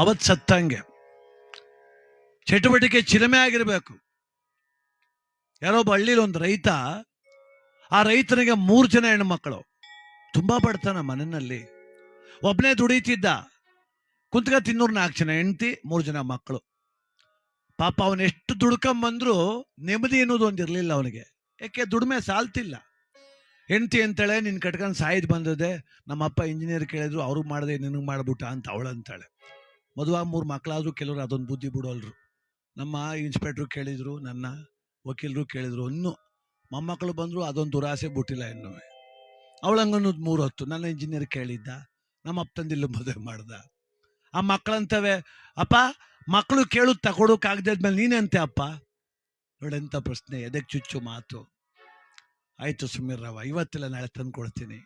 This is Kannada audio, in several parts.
ಅವತ್ ಸತ್ತಂಗೆ. ಚಟುವಟಿಕೆ ಚಿಲಮೆ ಆಗಿರಬೇಕು. ಯಾರೋ ಒಬ್ಬ ಹಳ್ಳಿಲಿ ಒಂದು ರೈತ, ಆ ರೈತನಿಗೆ ಮೂರು ಜನ ಹೆಣ್ಮಕ್ಳು. ತುಂಬಾ ಬಡತನ ಮನೆಯಲ್ಲಿ. ಒಬ್ಬನೇ ದುಡೀತಿದ್ದ, ಕುಂತ್ಕ ತಿನ್ನೂರ್ ನಾಲ್ಕು ಜನ ಹೆಂಡತಿ, ಮೂರು ಜನ ಮಕ್ಕಳು ಪಾಪ ಅವನು ಎಷ್ಟು ದುಡ್ಕೊಂಬಂದ್ರು ನೆಮ್ಮದಿ ಅನ್ನೋದು ಒಂದು ಇರಲಿಲ್ಲ ಅವನಿಗೆ. ಯಾಕೆ ದುಡಿಮೆ ಸಾಲ್ತಿಲ್ಲ. ಹೆಂಡತಿ ಅಂತಾಳೆ ನಿನ್ನ ಕಟ್ಕೊಂಡು ಸಾಯ್ದು ಬಂದದೆ ನಮ್ಮಪ್ಪ ಇಂಜಿನಿಯರ್ ಕೇಳಿದ್ರು ಅವ್ರಿಗೆ ಮಾಡಿದೆ, ನಿನಗೆ ಮಾಡ್ಬಿಟ್ಟ ಅಂತ ಅವಳಂತಾಳೆ. ಮದುವೆ ಮೂರು ಮಕ್ಕಳಾದ್ರೂ ಕೆಲವರು ಅದೊಂದು ಬುದ್ಧಿ ಬಿಡೋಲ್ರು. ನಮ್ಮ ಇನ್ಸ್ಪೆಕ್ಟ್ರು ಕೇಳಿದ್ರು, ನನ್ನ ವಕೀಲರು ಕೇಳಿದ್ರು, ಇನ್ನೂ ಮೊಮ್ಮಕ್ಕಳು ಬಂದರೂ ಅದೊಂದು ದುರಾಸೆ ಬಿಟ್ಟಿಲ್ಲ ಇನ್ನು. ಅವಳಂಗನ್ನೋದು ಮೂರು ಹೊತ್ತು. ನನ್ನ ಇಂಜಿನಿಯರ್ ಕೇಳಿದ್ದ, ನಮ್ಮ ಅಪ್ಪಂದಿಲ್ಲ ಮದುವೆ ಮಾಡ್ದ. ಆ ಮಕ್ಕಳಂತವೆ ಅಪ್ಪ ಮಕ್ಕಳು ಕೇಳು ತಗೊಡೋಕಾಗ್ದಿದ್ಮೇಲೆ ನೀನೆಂತೆ ಅಪ್ಪ? ನೋಡೆಂತ ಪ್ರಶ್ನೆ ಎದಕ್ಕೆ ಚುಚ್ಚು ಮಾತು? ಆಯಿತು ಸುಮೀರ್ ರಾವ್ ಇವತ್ತೆಲ್ಲ, ನಾಳೆ ತಂದು ಕೊಡ್ತೀನಿ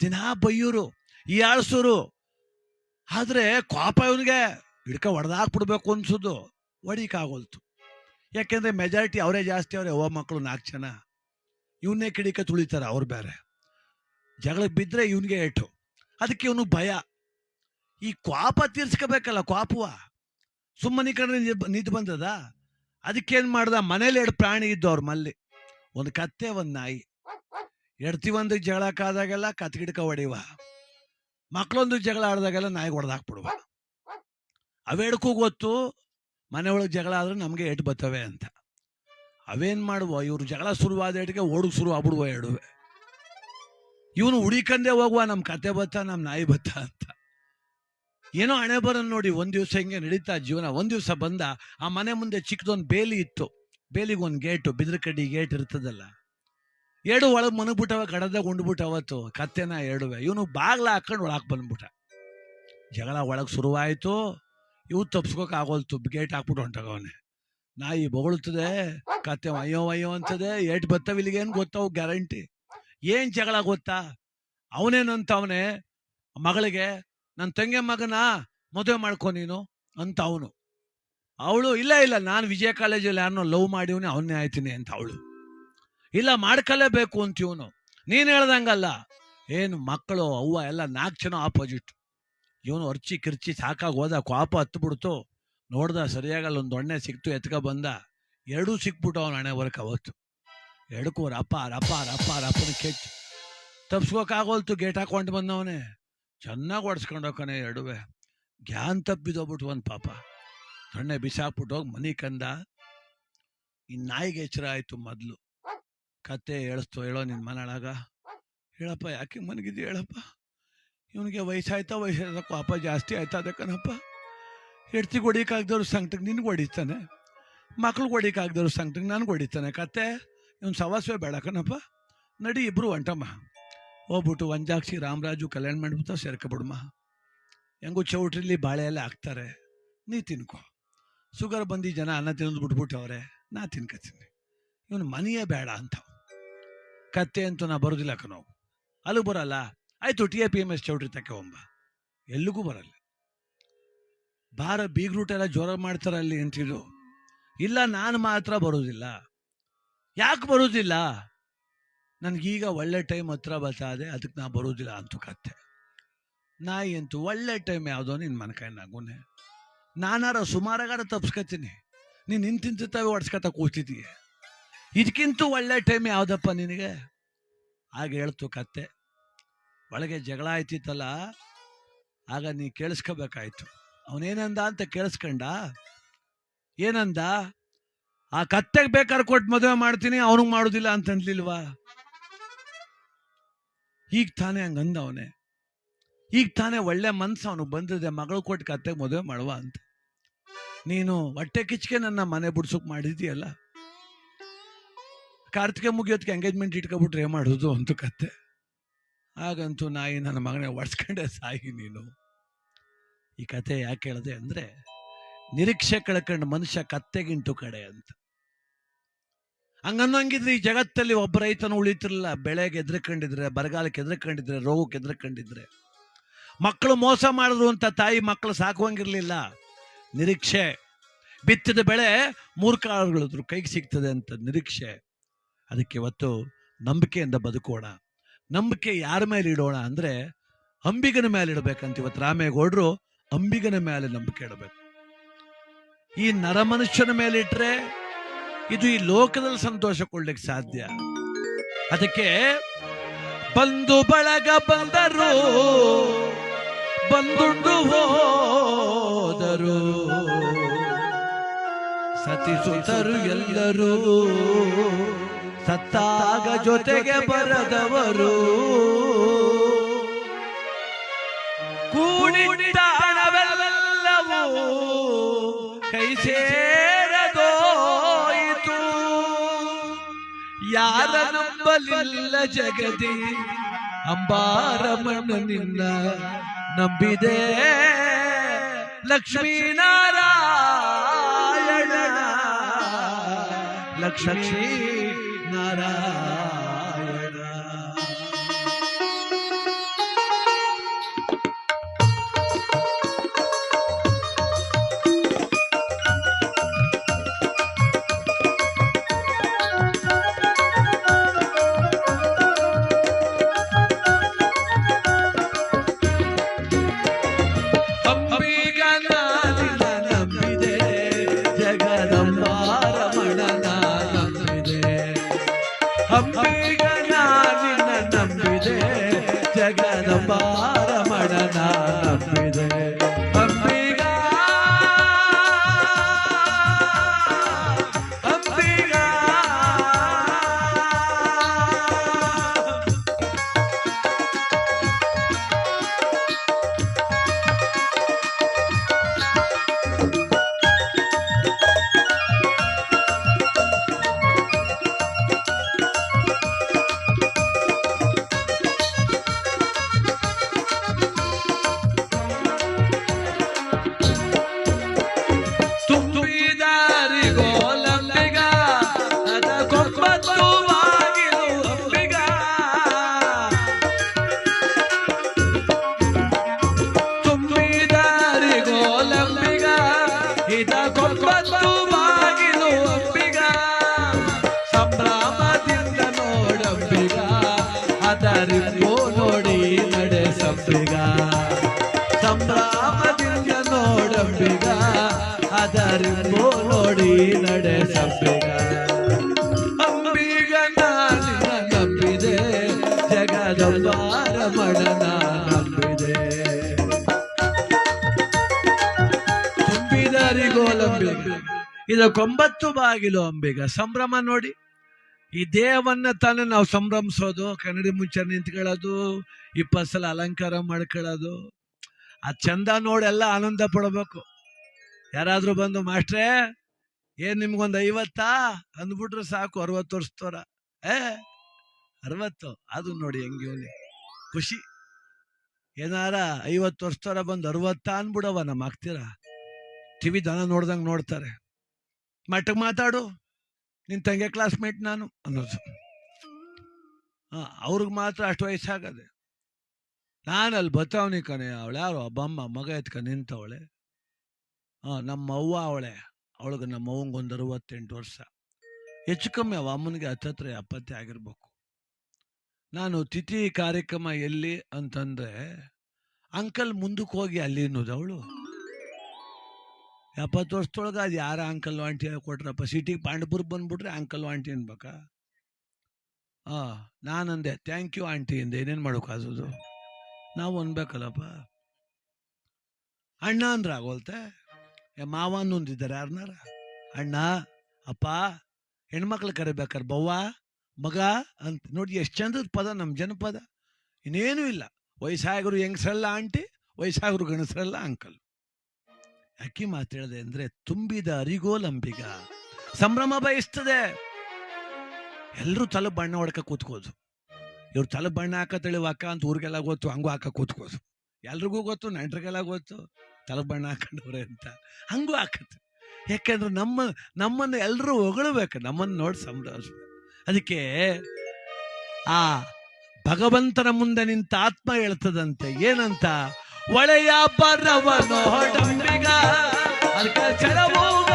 ದಿನಾ ಬೈಯೂರು, ಈ ಆಳ್ಸೂರು ಆದ್ರೆ ಕೋಪ ಇವನಿಗೆ ಹಿಡ್ಕ ಹೊಡೆದಾಕ್ಬಿಡ್ಬೇಕು ಅನ್ಸೋದು ಹೊಡಿಕಾಗೋಲ್ತು. ಯಾಕೆಂದ್ರೆ ಮೆಜಾರಿಟಿ ಅವರೇ ಜಾಸ್ತಿ, ಅವರೇ ಓ ಮಕ್ಕಳು ನಾಲ್ಕು ಜನ. ಇವನ್ನೇ ಕಿಡಿಕ ತುಳಿತಾರೆ ಅವ್ರು ಬೇರೆ. ಜಗಳಕ್ಕೆ ಬಿದ್ದರೆ ಇವನಿಗೆ ಏಟು. ಅದಕ್ಕೆ ಇವನು ಭಯ. ಈ ಕ್ವಾಪ ತೀರ್ಸ್ಕೋಬೇಕಲ್ಲ ಕ್ವಾಪುವ? ಸುಮ್ಮನೆ ಕಡೆ ನಿಂತು ಬಂದದ? ಅದಕ್ಕೇನು ಮಾಡ್ದ? ಮನೇಲಿ ಎರಡು ಪ್ರಾಣಿ ಇದ್ದು ಅವ್ರ ಮಲ್ಲಿ. ಒಂದು ಕತ್ತೆ, ಒಂದು ನಾಯಿ. ಎಡ್ತಿ ಒಂದು ಜಗಳ ಕಾದಾಗೆಲ್ಲ ಕತ್ಗಿಡ್ಕ ಹೊಡಿವ ಮಕ್ಕಳೊಂದು ಜಗಳ ಆಡಿದಾಗೆಲ್ಲ ನಾಯಿಗೆ ಹೊಡೆದಾಕ್ಬಿಡುವ. ಅವೆಡ್ಕೂ ಗೊತ್ತು, ಮನೆಯೊಳಗೆ ಜಗಳ ಆದ್ರೆ ನಮಗೆ ಏಟು ಬತ್ತವೆ ಅಂತ. ಅವೇನು ಮಾಡುವ, ಇವರು ಜಗಳ ಶುರುವಾದ ಏಟಿಗೆ ಓಡಕ್ಕೆ ಶುರು ಆಗ್ಬಿಡುವ ಎಡುವೆ ಇವನು ಹುಡಿಕಂದೆ ಹೋಗುವ ನಮ್ಮ ಕತೆ ಬತ್ತ ನಮ್ಮ ನಾಯಿ ಬತ್ತ ಅಂತ. ಏನೋ ಹಣೆ ಬರೋನ್ ನೋಡಿ, ಒಂದ್ ದಿವಸ ಹಿಂಗೆ ನಡೀತಾ ಜೀವನ. ಒಂದ್ ದಿವಸ ಬಂದ, ಆ ಮನೆ ಮುಂದೆ ಚಿಕ್ಕದೊಂದು ಬೇಲಿ ಇತ್ತು. ಬೇಲಿಗೆ ಒಂದು ಗೇಟು ಬಿದ್ರ ಕಡ್ಡಿ ಗೇಟ್ ಇರ್ತದಲ್ಲ. ಎರಡು ಒಳಗೆ ಮನಗ್ಬಿಟ್ಟವ ಕಡದ ಉಂಡ್ಬಿಟ್ಟ ಅವತ್ತು. ಕತ್ತೆನ ಎರಡುವೆ. ಇವನು ಬಾಗ್ಲ ಹಾಕೊಂಡು ಒಳಗೆ ಬಂದ್ಬಿಟ್ಟ. ಜಗಳ ಒಳಗೆ ಶುರುವಾಯಿತು. ಇವು ತಪ್ಸ್ಕೋಕ್ ಆಗೋಲ್ತು ಗೇಟ್ ಹಾಕ್ಬಿಟ್ಟು ಹೊಂಟಗವನೆ ನಾಯಿ ಬೊಗಳುತ್ತದೆ. ಕತ್ತೆ ಅಯ್ಯೋ ಅಯ್ಯೋ ಅಂತದೆ. ಏಟ್ ಬತ್ತವ ಇಲ್ಲಿಗೇನು ಗೊತ್ತವು ಗ್ಯಾರಂಟಿ. ಏನು ಜಗಳ ಗೊತ್ತಾ? ಅವನೇನಂತವನೆ ಮಗಳಿಗೆ ನನ್ನ ತಂಗಿ ಮಗನ? ಮದುವೆ ಮಾಡ್ಕೊ ನೀನು? ಅಂತ ಅವನು. ಅವಳು, ಇಲ್ಲ ಇಲ್ಲ, ನಾನು ವಿಜಯ ಕಾಲೇಜಲ್ಲಿ ಯಾರನ್ನೋ ಲವ್ ಮಾಡಿವನೇ, ಅವನ್ನೇ ಆಯ್ತೀನಿ ಅಂತ ಅವಳು. ಇಲ್ಲ ಮಾಡ್ಕಲೇಬೇಕು ಅಂತ ಇವನು. ನೀನು ಹೇಳ್ದಂಗಲ್ಲ. ಏನು ಮಕ್ಕಳು ಅವ್ವ ಎಲ್ಲ ನಾಲ್ಕು ಜನ ಆಪೋಸಿಟ್ ಇವನು ಅರ್ಚಿ ಕಿರ್ಚಿ ಸಾಕಾಗಿ ಹೋದ, ಕೋಪ ಹತ್ಬಿಡ್ತು. ನೋಡ್ದ ಸರಿಯಾಗಲ್ಲ, ಒಂದು ದೊಣ್ಣೆ ಸಿಕ್ತು, ಎತ್ಕ ಬಂದ. ಎರಡೂ ಸಿಕ್ಬಿಟ್ಟು ಅವನ ಹಣೆ ವರ್ಕ್ ಅವತ್ತು. ಎಡಕ್ಕೂ ರಪ್ಪ ರಪ್ಪ ರಪ್ಪ ರಪ್ಪನ ಕೆಚ್ಚು ತಪ್ಸ್ಕೋಕಾಗೋಲ್ತು ಗೇಟ್ ಹಾಕೊಂಡು ಬಂದವನೇ. ಚೆನ್ನಾಗಿ ಹೊಡ್ಸ್ಕೊಂಡು ಹೋಗ್ತಾನೆ ಎರಡುವೆ. ಗ್ಯಾನ್ ತಪ್ಪಿದೋಗ್ಬಿಟ್ಟು ಒಂದು ಪಾಪ. ದೊಣ್ಣೆ ಬಿಸಾಕ್ಬಿಟ್ಟು ಹೋಗಿ ಮನೆ ಕಂದ. ಈ ನಾಯಿಗೆ ಎಚ್ಚರ ಆಯಿತು ಮೊದ್ಲು. ಕತೆ ಹೇಳಿಸ್ತು, ಹೇಳೋ ನಿನ್ನ ಮನಳಾಗ. ಹೇಳಪ್ಪ, ಯಾಕೆ ಮನಗಿದ್ದಿ ಹೇಳಪ್ಪ? ಇವನಿಗೆ ವಯಸ್ಸಾಯ್ತಾ ವಯಸ್ಸಾಯ್ತಾ ಕೋಪ ಜಾಸ್ತಿ ಆಯ್ತಾ ಅದಕ್ಕನಪ್ಪ ಹೆಡ್ತಿ ಹೊಡಿಕಾಗ್ದವ್ರು ಸಂಕಟಕ್ಕೆ ನಿನ್ಗೆ ಹೊಡಿತಾನೆ. ಮಕ್ಳು ಹೊಡಿಕಾಗ್ದವ್ರು ಸಂಕಟಕ್ಕೆ ನನಗೆ ಹೊಡಿತಾನೆ. ಕತೆ? ಇವನು ಸವಾಸವೇ ಬೇಡ ನಡಿ, ಇಬ್ರು ಹೊಂಟಮ್ಮ ಹೋಗ್ಬಿಟ್ಟು ವಂಜಾಕ್ಷಿ, ರಾಮರಾಜು ಕಲ್ಯಾಣ ಮಾಡ್ಬಿಟ್ಟು ಸೇರ್ಕೊಬಿಡಮ್ಮ. ಹೆಂಗು ಚೌಟ್ರಿಲಿ ಬಾಳೆ ಎಲ್ಲ ಹಾಕ್ತಾರೆ. ನೀ ತಿನ್ಕೊ. ಶುಗರ್ ಬಂದು ಜನ ಅನ್ನ ತಿನ್ನೋದು ಬಿಟ್ಬಿಟ್ಟವ್ರೆ ನಾ ತಿನ್ಕತೀನಿ ಇವನು ಮನೆಯೇ ಬೇಡ ಅಂತ ಕತ್ತೆ ಅಂತೂ ನಾ ಬರೋದಿಲ್ಲ ಕಣೋ. ಅಲ್ಲೂ ಬರಲ್ಲ? ಆಯ್ತು T A P M S ಚೌಟ್ರಿ ತಕ್ಕೆ ಒಂಬ ಎಲ್ಲಿಗೂ ಬರಲ್ಲ. ಬಾರ ಬೀಗ್ರೂಟ್ ಎಲ್ಲ ಜ್ವರ ಮಾಡ್ತಾರೆ ಅಲ್ಲಿ ಅಂತಿದ್ರು. ಇಲ್ಲ, ನಾನು ಮಾತ್ರ ಬರೋದಿಲ್ಲ. ಯಾಕೆ ಬರೋದಿಲ್ಲ? ನನಗೀಗ ಒಳ್ಳೆ ಟೈಮ್ ಹತ್ರ ಬರ್ತಾದೆ ಅದಕ್ಕೆ ನಾ ಬರೋದಿಲ್ಲ ಅಂತೂ ಕತ್ತೆ. ನಾಯಿ ಅಂತೂ ಒಳ್ಳೆ ಟೈಮ್ ಯಾವುದೋ ನಿನ್ನ ಮನಕಾಯಿ ನಾಗುನೆ ನಾನಾರ ಸುಮಾರಾಗಾರ ತಪ್ಸ್ಕೊತೀನಿ. ನೀನು ನಿಂತಿಂತಾವೆ ಒಡ್ಸ್ಕತ ಕೂತಿದ್ದೀಯ ಇದಕ್ಕಿಂತ ಒಳ್ಳೆ ಟೈಮ್ ಯಾವುದಪ್ಪ ನಿನಗೆ? ಆಗ ಹೇಳ್ತು ಕತ್ತೆ, ಒಳಗೆ ಜಗಳ ಆಯ್ತಿತ್ತಲ್ಲ, ಆಗ ನೀ ಕೇಳಿಸ್ಕೋಬೇಕಾಯ್ತು. ಅವನೇನಂದ ಅಂತ ಕೇಳಿಸ್ಕೊಂಡ, ಏನಂದ? ಆ ಕತ್ತೆಗೆ ಬೇಕಾದ್ರೆ ಕೊಟ್ಟು ಮದುವೆ ಮಾಡ್ತೀನಿ, ಅವನಿಗೆ ಮಾಡೋದಿಲ್ಲ ಅಂತಂದ್ಲಿಲ್ವಾ ಈಗ ತಾನೇ ಹಂಗಂದ ಅವನೇ. ಈಗ ತಾನೇ ಒಳ್ಳೆ ಮನ್ಸು ಅವನಿಗೆ ಬಂದಿದೆ, ಮಗಳು ಕೊಟ್ಟು ಕತ್ತೆಗೆ ಮದುವೆ ಮಾಡುವ ಅಂತ. ನೀನು ಹೊಟ್ಟೆ ಕಿಚ್ಕೆ ನನ್ನ ಮನೆ ಬಿಡ್ಸೋಕ್ ಮಾಡಿದೀಯಲ್ಲ ಕಾರ್ತಿಕೆ ಮುಗಿಯೋದಕ್ಕೆ ಎಂಗೇಜ್ಮೆಂಟ್ ಇಟ್ಕೊಬಿಟ್ರೆ ಏನ್ ಮಾಡೋದು ಅಂತ ಕತ್ತೆ ಹಾಗಂತೂ ನಾಯಿ ನನ್ನ ಮಗನೇ ಒಡ್ಸ್ಕೊಂಡೆ ಸಾಯಿ ನೀನು. ಈ ಕತೆ ಯಾಕೆ ಹೇಳಿದೆ ಅಂದ್ರೆ, ನಿರೀಕ್ಷೆ ಕಳ್ಕೊಂಡು ಮನುಷ್ಯ ಕತ್ತೆಗಿಂಟು ಕಡೆ ಅಂತ. ಹಂಗನ್ನೋಂಗಿದ್ರೆ ಈ ಜಗತ್ತಲ್ಲಿ ಒಬ್ಬ ರೈತನ ಉಳಿತಿರ್ಲಿಲ್ಲ. ಬೆಳೆಗೆ ಎದ್ರಕೊಂಡಿದ್ರೆ ಬರಗಾಲಕ್ಕೆ ಎದ್ರಕೊಂಡಿದ್ರೆ ರೋಗಕ್ಕೆ ಎದ್ರಕೊಂಡಿದ್ರೆ ಮಕ್ಕಳು ಮೋಸ ಮಾಡಿದ್ರು ಅಂತ ತಾಯಿ ಮಕ್ಕಳು ಸಾಕುವಂಗಿರ್ಲಿಲ್ಲ. ನಿರೀಕ್ಷೆ. ಬಿತ್ತಿದ ಬೆಳೆ ಮೂರು ಕೈಗೆ ಸಿಗ್ತದೆ ಅಂತ ನಿರೀಕ್ಷೆ. ಅದಕ್ಕೆ ಇವತ್ತು ನಂಬಿಕೆಯಿಂದ ಬದುಕೋಣ. ನಂಬಿಕೆ ಯಾರ ಮೇಲೆ ಇಡೋಣ ಅಂದ್ರೆ ಅಂಬಿಗನ ಮೇಲೆ ಇಡಬೇಕಂತ ಇವತ್ತು ರಾಮೇಗೌಡರು ಅಂಬಿಗನ ಮೇಲೆ ನಂಬಿಕೆ ಇಡಬೇಕು. ಈ ನರಮನುಷ್ಯನ ಮೇಲೆ ಇಟ್ರೆ ಇದು ಈ ಲೋಕದಲ್ಲಿ ಸಂತೋಷ ಕೊಡ್ಲಿಕ್ಕೆ ಸಾಧ್ಯ. ಅದಕ್ಕೆ ಬಂದು ಬಳಗ ಬಂದರು, ಬಂದುಂಡು ಹೋದರು. ಸತಿಸುತ್ತರು ಎಲ್ಲರೂ ಸತ್ತಾಗ ಜೊತೆಗೆ ಬರದವರು ಕೂಡಿಟ್ಟ ಕೈ ಸೇರದೋಯಿತು ಯಾರ ನಂಬಲಿಲ್ಲ ಜಗದಿ? ಅಂಬಾರ ನಿನ್ನ ನಂಬಿದೆ. ಲಕ್ಷ್ಮೀನಾರಾಯಣ ಲಕ್ಷ್ಮೀ ಇದಕ್ಕೊಂಬತ್ತು ಬಾಗಿಲು ಅಂಬಿಗ. ಸಂಭ್ರಮ ನೋಡಿ. ಈ ದೇಹವನ್ನ ತಾನೇ ನಾವು ಸಂಭ್ರಮಿಸೋದು, ಕನ್ನಡಿ ಮುಂಚೆ ನಿಂತ್ಕೊಳ್ಳೋದು, ಇಪ್ಪತ್ತು ಸಲ ಅಲಂಕಾರ ಮಾಡ್ಕೊಳ್ಳೋದು. ಆ ಚಂದ ನೋಡೆಲ್ಲ ಆನಂದ ಪಡಬೇಕು. ಯಾರಾದರೂ ಬಂದು, ಮಾಸ್ಟ್ರೇ, ಏನ್ ನಿಮ್ಗೊಂದು ಐವತ್ತಾ? ಅಂದ್ಬಿಟ್ರೆ ಸಾಕು, ಅರವತ್ತು ವರ್ಷದವರ ಏ, ಅರವತ್ತು. ಅದು ನೋಡಿ ಹೆಂಗೆ ಖುಷಿ. ಏನಾರ ಐವತ್ತು ವರ್ಷದವರ ಬಂದು ಅರವತ್ತ ಅಂದ್ಬಿಡವ ನಮ್ಮ ಆಗ್ತೀರಾ ಟಿವಿ ದನ ನೋಡ್ದಂಗೆ ನೋಡ್ತಾರೆ. ಮಟ್ಟಕ್ಕೆ ಮಾತಾಡು. ನಿನ್ ತಂಗೆ ಕ್ಲಾಸ್ಮೇಟ್ ನಾನು ಅನ್ನೋದು. ಹಾ, ಅವ್ರಿಗೆ ಮಾತ್ರ ಅಷ್ಟು ವಯಸ್ಸಾಗದೆ. ನಾನು ಅಲ್ಲಿ ಬತ್ತವನಿ ಕಣೆ ಅವಳು ಯಾರು ಅಬ್ಬಮ್ಮ ಮಗ ಎತ್ಕ ನಿಂತವಳೆ. ಹಾ, ನಮ್ಮ ಅವ್ವ ಅವಳೆ, ಅವಳಿಗೆ ನಮ್ಮ ಅವ್ವಂಗೆ ಒಂದು ಅರವತ್ತೆಂಟು ವರ್ಷ. ಹೆಚ್ಚು ಕಮ್ಮಿ ಅವ ಅಮ್ಮನಿಗೆ ಹತ್ತತ್ರ ಎಪ್ಪತ್ತೇ ಆಗಿರ್ಬೇಕು. ನಾನು ತಿಥಿ ಕಾರ್ಯಕ್ರಮ ಎಲ್ಲಿ ಅಂತಂದ್ರೆ, ಅಂಕಲ್ ಮುಂದಕ್ಕೆ ಹೋಗಿ ಅಲ್ಲಿ ಅನ್ನೋದು ಅವಳು. ಎಪ್ಪತ್ತು ವರ್ಷದೊಳಗೆ ಅದು ಯಾರ ಅಂಕಲ್ ಆಂಟಿ ಕೊಟ್ರಪ್ಪ. ಸಿಟಿಗೆ ಪಾಂಡಪುರಕ್ಕೆ ಬಂದ್ಬಿಟ್ರೆ ಅಂಕಲ್ ಆಂಟಿ ಅನ್ಬೇಕಾ? ನಾನು ನಾನಂದೆ ಥ್ಯಾಂಕ್ ಯು ಆಂಟಿ ಅಂದೆ. ಏನೇನು ಮಾಡೋಕ್ಕಾಗೋದು ನಾವು ಅನ್ಬೇಕಲ್ಲಪ್ಪ. ಅಣ್ಣ ಅಂದ್ರೆ ಆಗೋಲ್ತೆ? ಮಾವ ಅನ್ನೊಂದಿದ್ದಾರೆ ಯಾರನ್ನಾರ ಅಣ್ಣ, ಅಪ್ಪ, ಹೆಣ್ಮಕ್ಳು ಕರಿಬೇಕಾರೆ ಬವ್ವ, ಮಗ ಅಂತ. ನೋಡಿ, ಎಷ್ಟು ಚಂದದ ಪದ ನಮ್ಮ ಜನಪದ. ಇನ್ನೇನೂ ಇಲ್ಲ. ವಯಸ್ಸಾಗರು ಹೆಂಗಸರಲ್ಲ ಆಂಟಿ ವಯಸ್ಸಾಗರು ಗಣಸರಲ್ಲ ಅಂಕಲ್ ಯಾಕೆ ಹೇಳಿದೆ ಅಂದ್ರೆ ತುಂಬಿದ ಅರಿಗೋಲಂಬಿಗ ಸಂಭ್ರಮ ಬಯಸ್ತದೆ ಎಲ್ಲರೂ ತಲೆ ಬಣ್ಣ ಹೊಡ್ಕ ಕೂತ್ಕೋದು. ಇವ್ರು ತಲೆ ಬಣ್ಣ ಹಾಕ ಅಕ್ಕ ಅಂತ ಊರಿಗೆಲ್ಲ ಗೊತ್ತು, ಹಂಗೂ ಹಾಕ ಕೂತ್ಕೋದು. ಎಲ್ರಿಗೂ ಗೊತ್ತು, ನೆಂಟ್ರಿಗೆಲ್ಲ ಗೊತ್ತು, ತಲೆ ಬಣ್ಣ ಹಾಕೊಂಡವ್ರೆ ಅಂತ. ಹಂಗೂ ಹಾಕತ್ತೆ. ಯಾಕೆಂದ್ರೆ ನಮ್ಮ, ನಮ್ಮನ್ನು ಎಲ್ಲರೂ ಹೊಗಳಬೇಕು, ನಮ್ಮನ್ನು ನೋಡಿ ಸಂಭ್ರಮ. ಅದಕ್ಕೆ ಆ ಭಗವಂತನ ಮುಂದೆ ನಿಂತ ಆತ್ಮ ಹೇಳ್ತದಂತೆ ಏನಂತ? ಒಳೆಯ ಬರವ ನೋಡಂಬಿಗ ಅಲ್ಕ ಚಳವೋಗ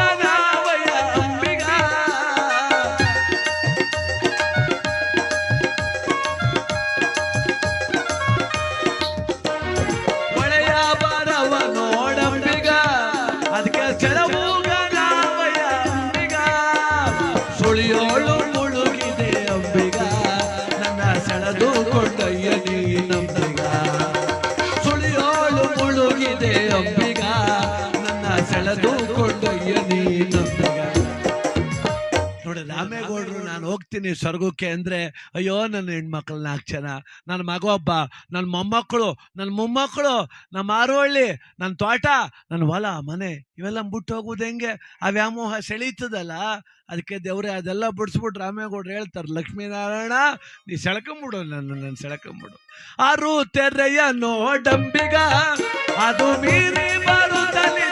ಹೋಗ್ತೀನಿ ಸ್ವರ್ಗಕ್ಕೆ ಅಂದ್ರೆ, ಅಯ್ಯೋ, ನನ್ನ ಹೆಣ್ಮಕ್ಳು ನಾಲ್ಕು ಜನ ನನ್ನ ಮಗ ಒಬ್ಬ ನನ್ನ ಮೊಮ್ಮಕ್ಕಳು ನನ್ನ ಮೊಮ್ಮಕ್ಕಳು ನಮ್ಮ ಮಾರುವಳ್ಳಿ ನನ್ನ ತೋಟ ನನ್ನ ಹೊಲ, ಮನೆ, ಇವೆಲ್ಲ ಬಿಟ್ಟು ಹೋಗೋದು ಹೆಂಗೆ? ಆ ವ್ಯಾಮೋಹ ಸೆಳೀತದಲ್ಲ? ಅದಕ್ಕೆ ದೇವ್ರೆ, ಅದೆಲ್ಲ ಬಿಡಿಸ್ಬಿಟ್ಟು ರಾಮೇಗೌಡರು ಹೇಳ್ತಾರೆ, ಲಕ್ಷ್ಮೀನಾರಾಯಣ, ನೀ ಸೆಳ್ಕೊಂಬಿಡು ನನ್ನ ನನ್ನ ಸೆಳ್ಕೊಂಬಿಡು. ಆರು ತೆರೆಯ ನೋಡಂಬಿಗ ಅದು ಮೀರಿ ಬರುತ್ತಲಿದೆ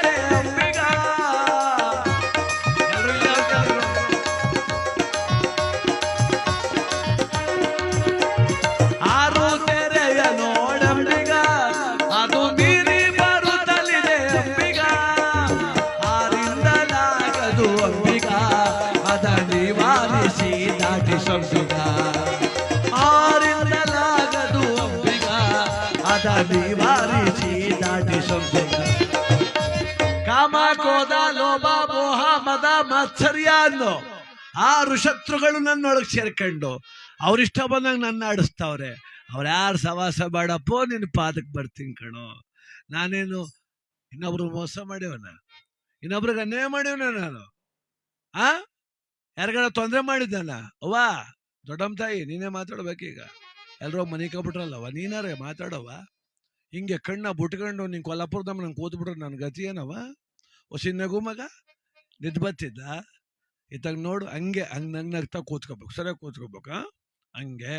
ಅದ ನಿವಾರಿಸಿ ದಾಟಿ ಮಾತ್ಸರ್ಯ ಅನ್ನೋ ಆರು ಶತ್ರುಗಳು ನನ್ನೊಳಗೆ ಸೇರ್ಕೊಂಡು ಅವ್ರಿಷ್ಟ ಬಂದಾಗ ನನ್ನ ಆಡಿಸ್ತಾವ್ರೆ. ಅವ್ರ ಯಾರು ಸವಾಸ ಬಾಡಪ್ಪೋ ನಿನ್ನ ಪಾದಕ್ಕೆ ಬರ್ತೀನಿ ಕಣೋ. ನಾನೇನು ಇನ್ನೊಬ್ರು ಮೋಸ ಮಾಡ್ಯವನ? ಇನ್ನೊಬ್ರಿಗೆ ಅನ್ಯಾಯ ಮಾಡ್ಯವನ ನಾನು? ಆ? ಯಾರಿಗಾರ ತೊಂದರೆ ಮಾಡಿದ್ದಾನ? ಅವ್ವಾ, ದೊಡ್ಡಮ್ಮ ತಾಯಿ, ನೀನೇ ಮಾತಾಡ್ಬೇಕೀಗ. ಎಲ್ಲರೂ ಮನೆ ಕಬಿಟ್ರಲ್ಲವ ನೀನಾರೇ ಮಾತಾಡವ ಹಿಂಗೆ ಕಣ್ಣ ಬುಟ್ಕೊಂಡು ನೀನು ಕೊಲ್ಲಾಪುರದಮ್ಮ ನಂಗೆ ಕೂತ್ಬಿಟ್ರೆ ನನ್ನ ಗತಿ ಏನವ? ಹೊಸಿನಗು ಮಗ? ನಿದ್ ಬತ್ತಿದ್ದ ಇತ್ತಾಗ ನೋಡು, ಹಂಗೆ ಹಂಗೆ ನಂಗೆ ನಗ್ತಾ ಕೂತ್ಕೋಬೇಕು. ಸರಿಯಾಗಿ ಕೂತ್ಕೋಬೇಕಾ ಹಂಗೆ,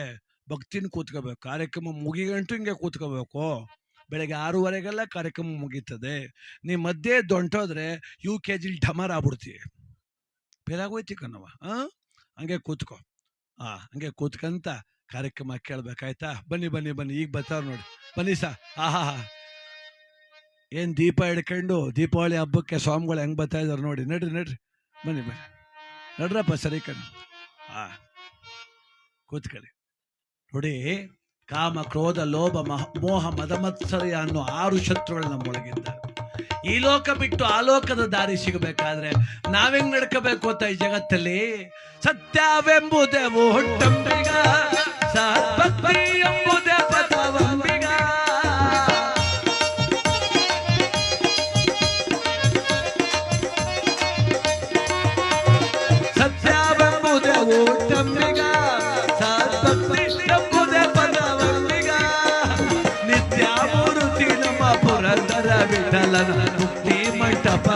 ಭಕ್ತಿನ ಕೂತ್ಕೋಬೇಕು. ಕಾರ್ಯಕ್ರಮ ಮುಗಿಗಂಟು ಹಿಂಗೆ ಕೂತ್ಕೋಬೇಕು. ಬೆಳಗ್ಗೆ ಆರೂವರೆಗೆಲ್ಲ ಕಾರ್ಯಕ್ರಮ ಮುಗೀತದೆ. ನೀ ಮಧ್ಯೆ ದೊಂಟೋದ್ರೆ ಯು ಕೆ ಜಿಲಿ ಢಮರ್ ಆಗ್ಬಿಡ್ತೀವಿ ಬೇರಾಗೋಯ್ತಿ ಕಣವ ಹಾಂ ಹಂಗೆ ಕೂತ್ಕೋ. ಹಾಂ ಹಂಗೆ ಕೂತ್ಕಂತ ಕಾರ್ಯಕ್ರಮ ಕೇಳ್ಬೇಕಾಯ್ತಾ? ಬನ್ನಿ ಬನ್ನಿ ಬನ್ನಿ, ಈಗ ಬರ್ತಾವ್ರು ನೋಡಿ. ಬನ್ನಿ ಸಾ. ಆಹಾ ಏನ್ ದೀಪ ಹಿಡ್ಕೊಂಡು ದೀಪಾವಳಿ ಹಬ್ಬಕ್ಕೆ ಸ್ವಾಮಿಗಳು ಹೆಂಗ್ ಬರ್ತಾ ಇದಾರೆ ನೋಡಿ. ನಡ್ರಿ ನಡ್ರಿ. ಬನ್ನಿ ಬನ್ನಿ. ನಡ್ರಪ್ಪ ಸರಿ ಕಣ್ಣು ಆ ಕೂತ್ಕೊಳ್ಳಿ. ನೋಡಿ, ಕಾಮ, ಕ್ರೋಧ, ಲೋಭ ಮೋಹ, ಮದಮತ್ಸರ್ಯ ಅನ್ನೋ ಆರು ಶತ್ರುಗಳು ನಮ್ಮೊಳಗಿದ್ದಾರೆ. ಈ ಲೋಕ ಬಿಟ್ಟು ಆ ಲೋಕದ ದಾರಿ ಸಿಗಬೇಕಾದ್ರೆ ನಾವೆಂಗ್ ನಡ್ಕೋಬೇಕು ಅಂತ ಈ ಜಗತ್ತಲ್ಲಿ? ಸತ್ಯವೆಂಬುದೇ ಹುಟ್ಟಂಬಿಗ ಸತ್ಭಕ್ತಿ ಎಂಬುದೇ ಪಥವಂಬಿಗ ವಿಠಲನ ಮುಕ್ತಿ ಮಂಟಪ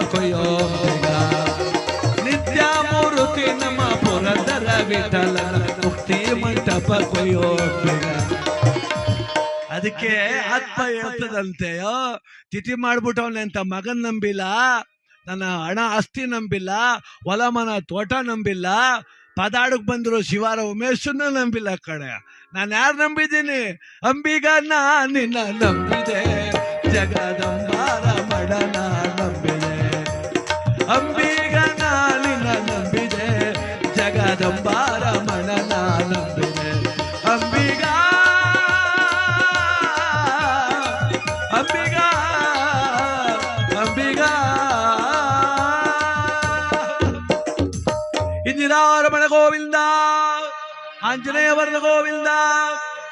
ನಿತ್ಯ ಮೂರುತಿ ನಮ್ಮ ಪುರದರ ವಿಠಲನ ಮುಕ್ತಿ ಮಂಟಪ ಅದಕ್ಕೆ ಆತ್ಮ ಹೇಳ್ತದಂತೆಯೋ ತಿಥಿ ಮಾಡ್ಬಿಟ್ಟವನೆ ಅಂತ ಮಗನ್ ನಂಬಿಲ್ಲ, ನನ್ನ ಹಣ ಆಸ್ತಿ ನಂಬಿಲ್ಲ ಹೊಲ ಮನ ತೋಟ ನಂಬಿಲ್ಲ, ಪದಾಡಕ್ ಬಂದಿರೋ ಶಿವಾರ ಉಮೇಶನ್ನ ನಂಬಿಲ್ಲ ಕಡೆ ನಾನು ಯಾರು ನಂಬಿದ್ದೀನಿ? ಅಂಬಿಗ ನಿನ್ನ ನಂಬಿದೆ. ಜಗದಂಬಾರ ಮಡನ ನಂಬಿದೆ ಅಂಬಿಗ ನಾ ನಿನ್ನ ನಂಬಿದೆ ಜಗದಂಬಾರ ಮಡನ ನಂಬಿದೆ ಅಂಬಿಗ ಅಂಬಿಗ ಅಂಬಿಗ ಇಂದಿರಾರಮಣ ಗೋವಿಂದ ಆಂಜನೇಯ ವರದ ಗೋವಿಂದ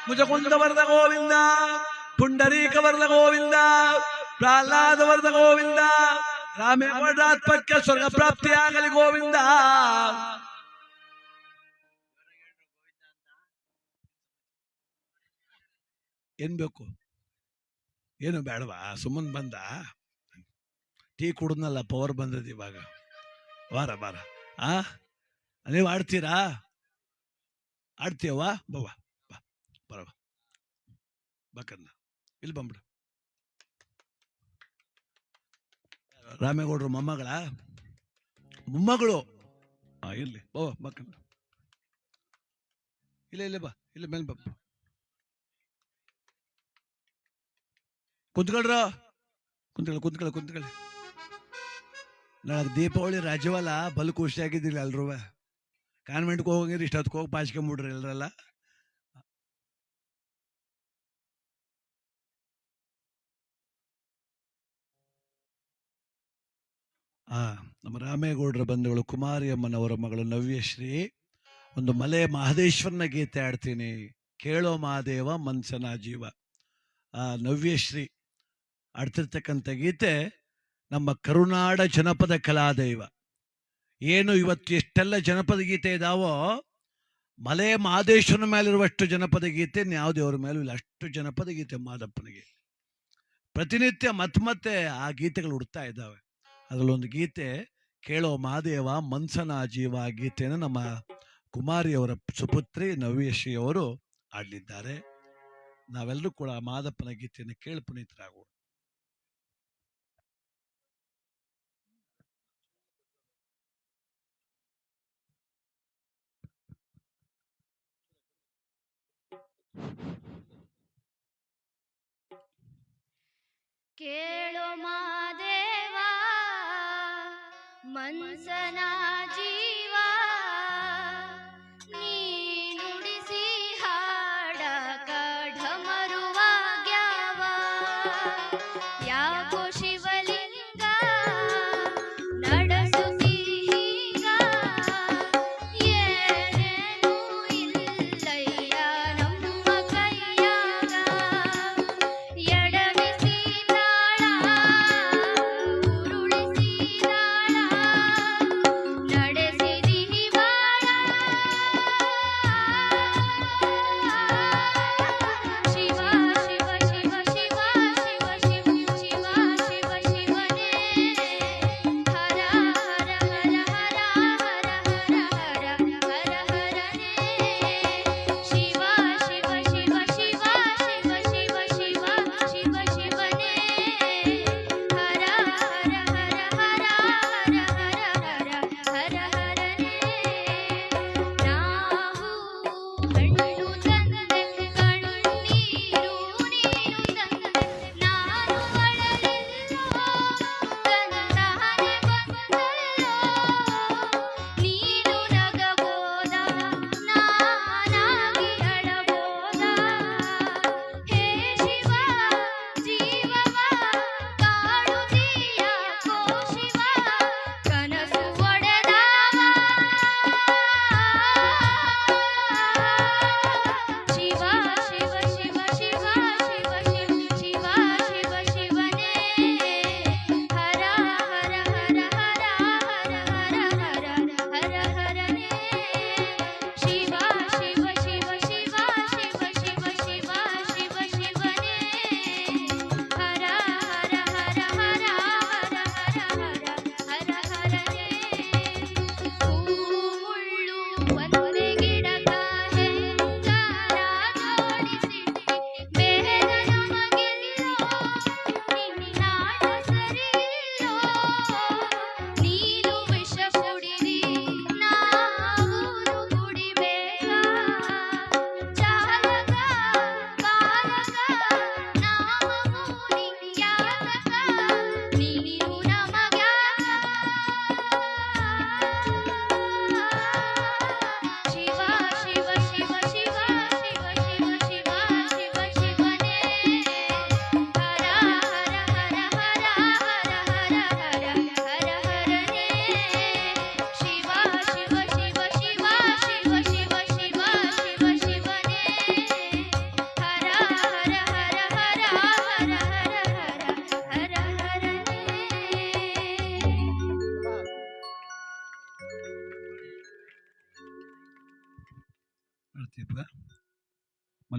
ಮುಜಕುಂದ ವರದ ಗೋವಿಂದ ಪುಂಡರೀಕ ವರದ ಗೋವಿಂದ ಪ್ರಹ್ಲಾದ ವರದ ಗೋವಿಂದ ರಾಮೇಶ್ವರಾತ್ಮಕ್ಕೆ ಸ್ವರ್ಗ ಪ್ರಾಪ್ತಿಯಾಗಲಿ ಗೋವಿಂದ ಏನ್ ಬೇಕು ಏನು ಬೇಡವಾ ಸುಮ್ಮನ್ ಬಂದ ಟೀ ಕುಡ್ದಲ್ಲ ಪವರ್ ಬಂದದ ಇವಾಗ ಬಾರ ಬಾರ ಆ ನೀವು ಆಡ್ತೀರಾ ಆಡ್ತೀಯವ್ವ ಬವ್ವ ಬಾ ಬರವ ಬಕನ್ನ ಇಲ್ಲಿ ಬಂದ್ಬಿಡು ರಾಮೇಗೌಡರು ಮೊಮ್ಮಗಳ? ಮೊಮ್ಮಗಳು? ಹಾ ಇರ್ಲಿ ಓ ಮಕ್ಕಳ ಇಲ್ಲ ಇಲ್ಲ, ಬಾ, ಇಲ್ಲ, ಮೇಲೆ ಬಾ. ಕುಂತ್ಕೊಳ್ರ? ಕುಂತ್ಕೊಳ್ಳಿ ಕುಂತ್ಕೊಳ್ಳಿ ಕುಂತ್ಕೊಳ್ಳಿ. ನಾಳೆ ದೀಪಾವಳಿ ರಾಜ್ಯವಲ್ಲ ಬಲು ಖುಷಿಯಾಗಿದ್ದಿಲ್ಲ ಎಲ್ರೂ ಕಾನ್ವೆಂಟ್ಗೆ ಹೋಗಿರಿ ಇಷ್ಟೊತ್ತಿಗೆ ಹೋಗಿ ಪಾಚ್ಕೊಂಬಿಡ್ರಿ ಎಲ್ರಲ್ಲ. ಆ, ನಮ್ಮ ರಾಮೇಗೌಡರ ಬಂಧುಗಳು ಕುಮಾರಿ ಅಮ್ಮನವರ ಮಗಳು ನವ್ಯಶ್ರೀ, ಒಂದು ಮಲೆ ಮಹದೇಶ್ವರನ ಗೀತೆ ಆಡ್ತೀನಿ ಕೇಳೋ ಮಹಾದೇವ, ಮನ್ಸನ ಜೀವ. ಆ, ನವ್ಯಶ್ರೀ ಆಡ್ತಿರ್ತಕ್ಕಂಥ ಗೀತೆ ನಮ್ಮ ಕರುನಾಡ ಜನಪದ ಕಲಾದೈವ. ಏನು ಇವತ್ತು ಎಷ್ಟೆಲ್ಲ ಜನಪದ ಗೀತೆ ಇದಾವೋ, ಮಲೆ ಮಾದೇಶ್ವರನ ಮೇಲಿರುವಷ್ಟು ಜನಪದ ಗೀತೆ ಯಾವ ದೇವರ ಮೇಲೂ ಇಲ್ಲ, ಅಷ್ಟು ಜನಪದ ಗೀತೆ ಮಾದಪ್ಪನಿಗೆ. ಪ್ರತಿನಿತ್ಯ ಮತ್ತೆ ಮತ್ತೆ ಆ ಗೀತೆಗಳು ಹುಡ್ತಾ ಇದ್ದಾವೆ. ಅದರಲ್ಲೊಂದು ಗೀತೆ, ಕೇಳೋ ಮಹಾದೇವ ಮನ್ಸನ ಜೀವ ಗೀತೆಯನ್ನು ನಮ್ಮ ಕುಮಾರಿಯವರ ಸುಪುತ್ರಿ ನವ್ಯಶಿ ಅವರು ಆಡಲಿದ್ದಾರೆ ನಾವೆಲ್ಲರೂ ಕೂಡ ಮಾದಪ್ಪನ ಗೀತೆಯನ್ನು ಕೇಳಿ ಪುನೀತರಾಗೋಣ. ಕೇಳೋ मनसना जीवा नी नुडिसी हाडा काढ मरुवा ग्यावा या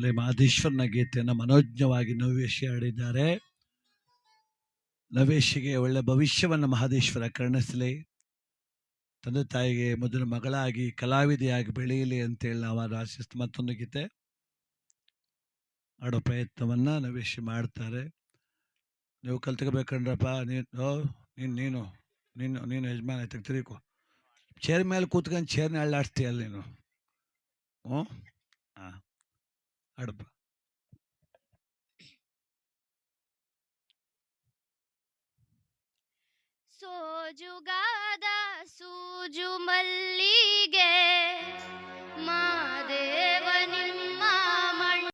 ಮಲೆ ಮಹದೇಶ್ವರನ ಗೀತೆಯನ್ನು ಮನೋಜ್ಞವಾಗಿ ನವ್ಯಶಿ ಆಡಿದ್ದಾರೆ ನವೇಶಿಗೆ ಒಳ್ಳೆ ಭವಿಷ್ಯವನ್ನು ಮಹದೇಶ್ವರ ಕರುಣಿಸಲಿ. ತಂದೆ ತಾಯಿಗೆ ಮೊದಲ ಮಗಳಾಗಿ ಕಲಾವಿದೆಯಾಗಿ ಬೆಳೆಯಲಿ ಅಂತೇಳಿ ನಾವು ಆಶಿಸ್ತು ಮತ್ತೊಂದು ಗೀತೆ ಆಡೋ ಪ್ರಯತ್ನವನ್ನು ನವೇಶಿ ಮಾಡ್ತಾರೆ. ನೀವು ಕಲ್ತ್ಕೋಬೇಕಂದ್ರಪ್ಪ, ನೀನು ನೀನು ನೀನು ನೀನು ನೀನು ಯಜಮಾನ ಆಯ್ತು, ತಿರುಗು. ಚೇರ್ ಮೇಲೆ ಕೂತ್ಕೊಂಡು ಚೇರ್ನ ಅಳ್ಳಾಡ್ತೀಯಲ್ಲ ನೀನು. ಹ್ಞೂ ಹಾಂ ಆಡಪ್ಪ ಸೋಜುಗಾದ ಸೂಜು ಮಲ್ಲಿಗೆ